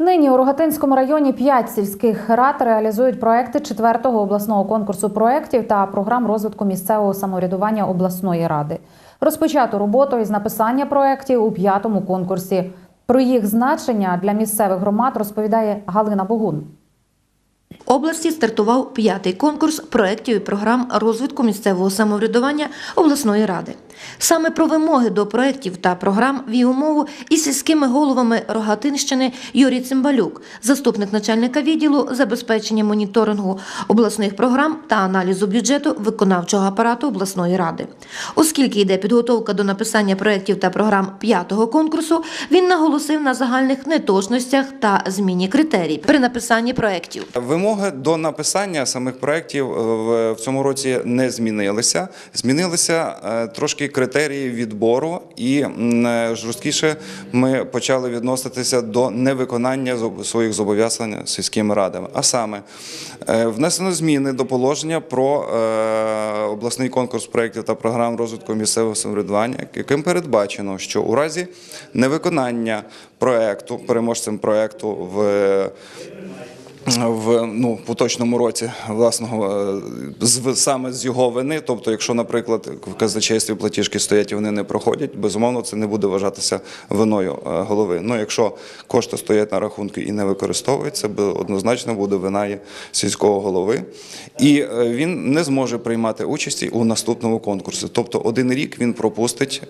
Нині у Рогатинському районі п'ять сільських рад реалізують проекти четвертого обласного конкурсу проєктів та програм розвитку місцевого самоврядування обласної ради. Розпочато роботу із написання проєктів у п'ятому конкурсі. Про їх значення для місцевих громад розповідає Галина Богун. Області стартував п'ятий конкурс проєктів і програм розвитку місцевого самоврядування обласної ради. Саме про вимоги до проєктів та програм вів мову із сільськими головами Рогатинщини Юрій Цимбалюк, заступник начальника відділу забезпечення моніторингу обласних програм та аналізу бюджету виконавчого апарату обласної ради. Оскільки йде підготовка до написання проєктів та програм п'ятого конкурсу, він наголосив на загальних неточностях та зміні критерій при написанні проєктів. Вимоги до написання самих проєктів е, в- цьому році не змінилися. Змінилися е, трошки критерії відбору, і е, жорсткіше ми почали відноситися до невиконання своїх зобов'язань сільськими радами. А саме внесено зміни до положення про обласний конкурс проєктів та програм розвитку місцевого самоврядування, яким передбачено, що у разі невиконання проєкту, переможцем проєкту в в ну поточному році власного е, з саме з його вини. Тобто, якщо, наприклад, в казначействі платіжки стоять і вони не проходять, безумовно, це не буде вважатися виною е, голови. Ну, якщо кошти стоять на рахунку і не використовуються, однозначно буде вина сільського голови, і е, він не зможе приймати участі у наступному конкурсі. Тобто, один рік він пропустить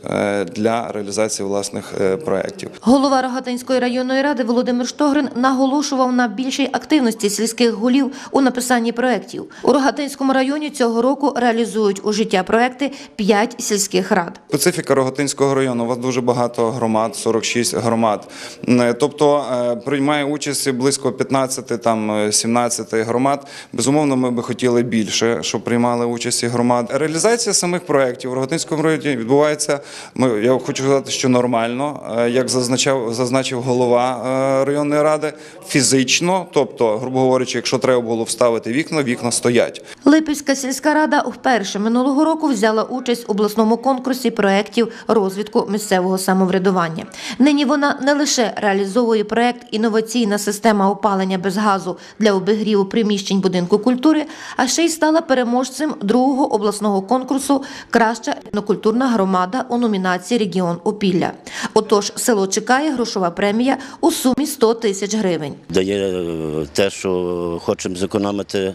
для реалізації власних проєктів. Голова Рогатинської районної ради Володимир Штогрин наголошував на більшій активності сільських голів у написанні проєктів. У Рогатинському районі цього року реалізують у життя проекти п'ять сільських рад. Специфіка Рогатинського району. У вас дуже багато громад, 46 громад. Е, Тобто е, приймає участь близько 15, там е, 17 громад. Безумовно, ми би хотіли більше, щоб приймали участь громад. Реалізація самих проєктів в Рогатинському районі відбувається. Ми я хочу сказати, що нормально, е, як зазначав зазначив голова е, районної ради, фізично, тобто, грубо говорячи, якщо треба було вставити вікна, вікна стоять. Липівська сільська рада вперше минулого року взяла участь у обласному конкурсі проєктів розвитку місцевого самоврядування. Нині вона не лише реалізовує проєкт інноваційна система опалення без газу для обігріву приміщень будинку культури, а ще й стала переможцем другого обласного конкурсу Краща етнокультурна громада у номінації Регіон Опілля. Отож, село чекає грошова премія у сумі 100 тисяч гривень. дає е, що хочемо зекономити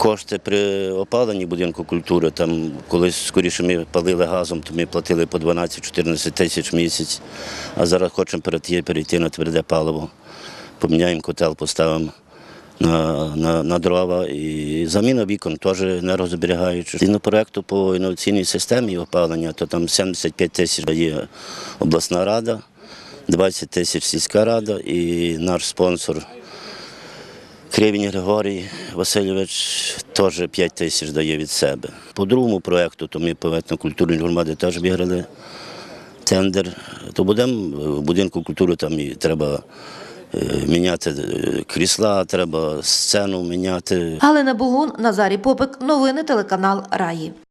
кошти при опаленні будинку культури. Там колись скоріше ми палили газом, то ми платили по 12-14 тисяч в місяць, а зараз хочемо перейти, перейти на тверде паливо. Поміняємо котел, поставимо. На, на, на дрова і заміна вікон теж енергозберігаючи. Згідно проєкту по інноваційній системі опалення, то там 75 тисяч дає обласна рада, 20 тисяч сільська рада і наш спонсор Кривень Григорій Васильович теж 5 тисяч дає від себе. По другому проєкту, то ми по етнокультурній громади теж виграли тендер. То будемо в будинку культури там і треба е, міняти е, крісла, треба сцену міняти. Галина Бугун, Назарій Попик. Новини телеканал Раї.